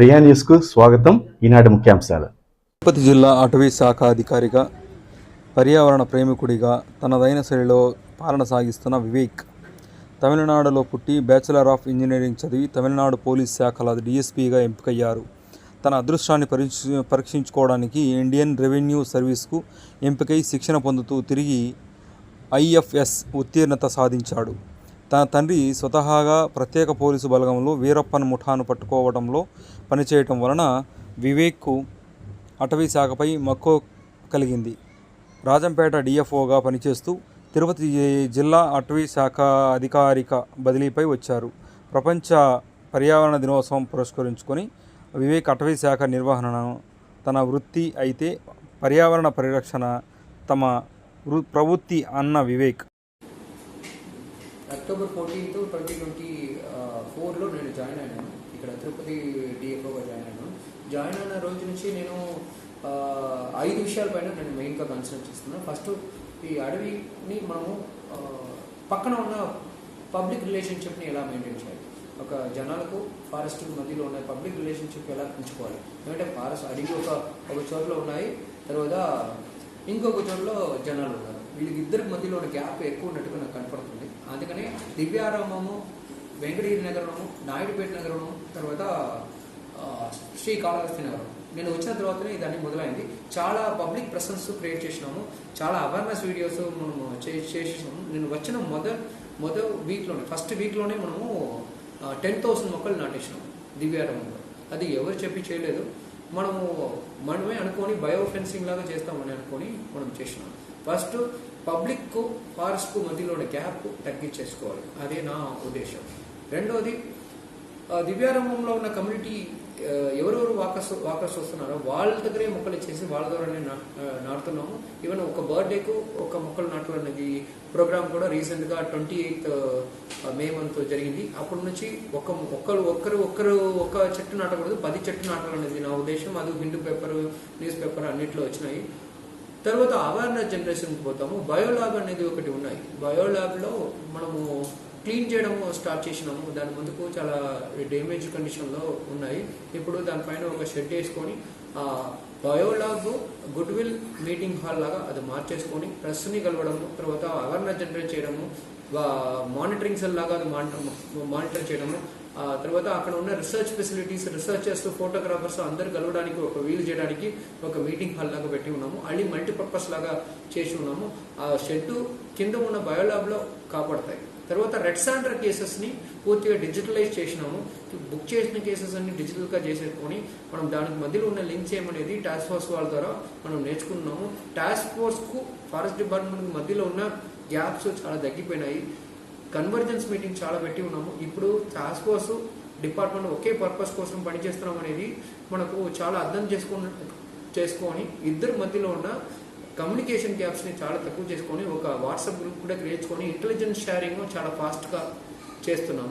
ప్రియా న్యూస్కు స్వాగతం. ఈనాటి ముఖ్యాంశాలు. తిరుపతి జిల్లా అటవీ శాఖ అధికారిగా పర్యావరణ ప్రేమికుడిగా తనదైన శైలిలో పాలన సాగిస్తున్న వివేక్ తమిళనాడులో పుట్టి బ్యాచిలర్ ఆఫ్ ఇంజనీరింగ్ చదివి తమిళనాడు పోలీస్ శాఖల డిఎస్పీగా ఎంపికయ్యారు. తన అదృష్టాన్ని పరీక్ష పరీక్షించుకోవడానికి ఇండియన్ రెవెన్యూ సర్వీస్కు ఎంపికై శిక్షణ పొందుతూ తిరిగి ఐఎఫ్ఎస్ ఉత్తీర్ణత సాధించాడు. తన తండ్రి స్వతహాగా ప్రత్యేక పోలీసు బలగంలో వీరప్పన్ ముఠాను పట్టుకోవడంలో పనిచేయటం వలన వివేక్కు అటవీ శాఖపై మక్కువ కలిగింది. రాజంపేట డిఎఫ్ఓగా పనిచేస్తూ తిరుపతి జిల్లా అటవీ శాఖ అధికారిక బదిలీపై వచ్చారు. ప్రపంచ పర్యావరణ దినోత్సవం పురస్కరించుకొని వివేక్ అటవీ శాఖ నిర్వహణను తన వృత్తి అయితే పర్యావరణ పరిరక్షణ తమ వృ- ప్రవృత్తి అన్న Vivek October fourteenth twenty twenty ఫోర్లో నేను జాయిన్ అయినాను ఇక్కడ తిరుపతి డిఎఫ్ఓగా జాయిన్ అయినాను జాయిన్ అయిన రోజు నుంచి నేను ఐదు విషయాలపైన నేను మెయిన్గా కన్సిడర్ చేస్తున్నాను ఫస్ట్ ఈ అడవిని మనము పక్కన ఉన్న పబ్లిక్ రిలేషన్షిప్ని ఎలా మెయింటైన్ చేయాలి? ఒక జనాలకు ఫారెస్ట్ మధ్యలో ఉన్న పబ్లిక్ రిలేషన్షిప్ ఎలా పెంచుకోవాలి? ఎందుకంటే ఫారెస్ట్ అడవి ఒక ఒక చోట్ల ఉన్నాయి. తర్వాత ఇంకొక చోట్ల జనాలు ఉన్నారు. వీళ్ళకి ఇద్దరికి మధ్యలో ఉన్న గ్యాప్ ఎక్కువ ఉన్నట్టుగా నాకు కనపడుతుంది. అందుకనే దివ్యారామము వెంకటగిరి నగరము నాయుడుపేట నగరము తర్వాత శ్రీకాళహస్తి నగరం. నేను వచ్చిన తర్వాతనే ఇదన్నీ మొదలైంది. చాలా పబ్లిక్ ప్రెసెన్స్ క్రియేట్ చేసినాము. చాలా అవేర్నెస్ వీడియోస్ మనము చే- నేను వచ్చిన మొదటి మొదటి వీక్లోనే ఫస్ట్ వీక్లోనే మనము టెన్ థౌసండ్ మొక్కలు నాటేసినాము దివ్యారంలో అది ఎవరు చెప్పి చేయలేదు. మనము మనమే అనుకొని బయో ఫెన్సింగ్ లాగా చేస్తామని అనుకొని మనం చేసినాం ఫస్ట్ పబ్లిక్కు ఫారెస్ట్కు మధ్యలో గ్యాప్ తగ్గించేసుకోవాలి. అదే నా ఉద్దేశం. రెండోది దివ్యారంభంలో ఉన్న కమ్యూనిటీ ఎవరెవరు వాకర్స్ వాకర్స్ వస్తున్నారో వాళ్ళ దగ్గరే మొక్కలు ఇచ్చేసి వాళ్ళ ద్వారానే నా- నాటుతున్నాము ఈవెన్ ఒక బర్త్డేకు ఒక మొక్కలు నాటడం అనేది ప్రోగ్రామ్ కూడా రీసెంట్గా ట్వంటీ ఎయిత్ మే మంత్ జరిగింది. అప్పటి నుంచి ఒక ఒక్కరు ఒక్కరు ఒక్కరు ఒక చెట్టు నాటకూడదు పది చెట్టు నాటాలనేది నా ఉద్దేశం. అది హిందూ పేపర్ న్యూస్ పేపర్ అన్నింటిలో వచ్చినాయి. తర్వాత అవేర్నెస్ జనరేషన్కి పోతాము. బయోల్యాబ్ అనేది ఒకటి ఉన్నాయి. బయోల్యాబ్లో మనము క్లీన్ చేయడం స్టార్ట్ చేసినాము. దాని ముందుకు చాలా డ్యామేజ్ కండిషన్లో ఉన్నాయి. ఇప్పుడు దానిపైన ఒక షెడ్ వేసుకొని ఆ గుడ్ విల్ మీటింగ్ హాల్ లాగా అది మార్చేసుకొని ప్రెస్ని కలవడము తర్వాత అవేర్నెస్ జనరేట్ చేయడము మానిటరింగ్ సెల్ లాగా అది మానిటర్ చేయడము ఆ తర్వాత అక్కడ ఉన్న రీసెర్చ్ ఫెసిలిటీస్ రీసెర్చర్స్ ఫోటోగ్రాఫర్స్ అందరు కలవడానికి ఒక వీలు చేయడానికి ఒక మీటింగ్ హాల్ లాగా పెట్టి ఉన్నాము. అన్ని మల్టీపర్పస్ లాగా చేసి ఉన్నాము. ఆ షెడ్ కింద ఉన్న బయోలాబ్లో కాపాడతాయి. తర్వాత రెడ్ సాండర్ కేసెస్ని పూర్తిగా డిజిటలైజ్ చేసినాము. బుక్ చేసిన కేసెస్ అన్ని డిజిటల్గా చేసేసుకొని మనం దానికి మధ్యలో ఉన్న లింక్స్ ఏమనేది టాస్క్ ఫోర్స్ వాళ్ళ ద్వారా మనం నేర్చుకున్నాము. టాస్క్ ఫోర్స్కు ఫారెస్ట్ డిపార్ట్మెంట్ మధ్యలో ఉన్న గ్యాప్స్ చాలా తగ్గిపోయినాయి. కన్వర్జెన్స్ మీటింగ్ చాలా పెట్టి ఉన్నాము. ఇప్పుడు టాస్క్ ఫోర్స్ డిపార్ట్మెంట్ ఒకే పర్పస్ కోసం పనిచేస్తున్నాం అనేది మనకు చాలా అర్థం చేసుకున్న చేసుకొని ఇద్దరి మధ్యలో ఉన్న కమ్యూనికేషన్ గ్యాప్స్ని చాలా తక్కువ చేసుకొని ఒక వాట్సాప్ గ్రూప్ కూడా క్రియేట్ చేసుకొని ఇంటెలిజెన్స్ షేరింగ్ చాలా ఫాస్ట్గా చేస్తున్నాము.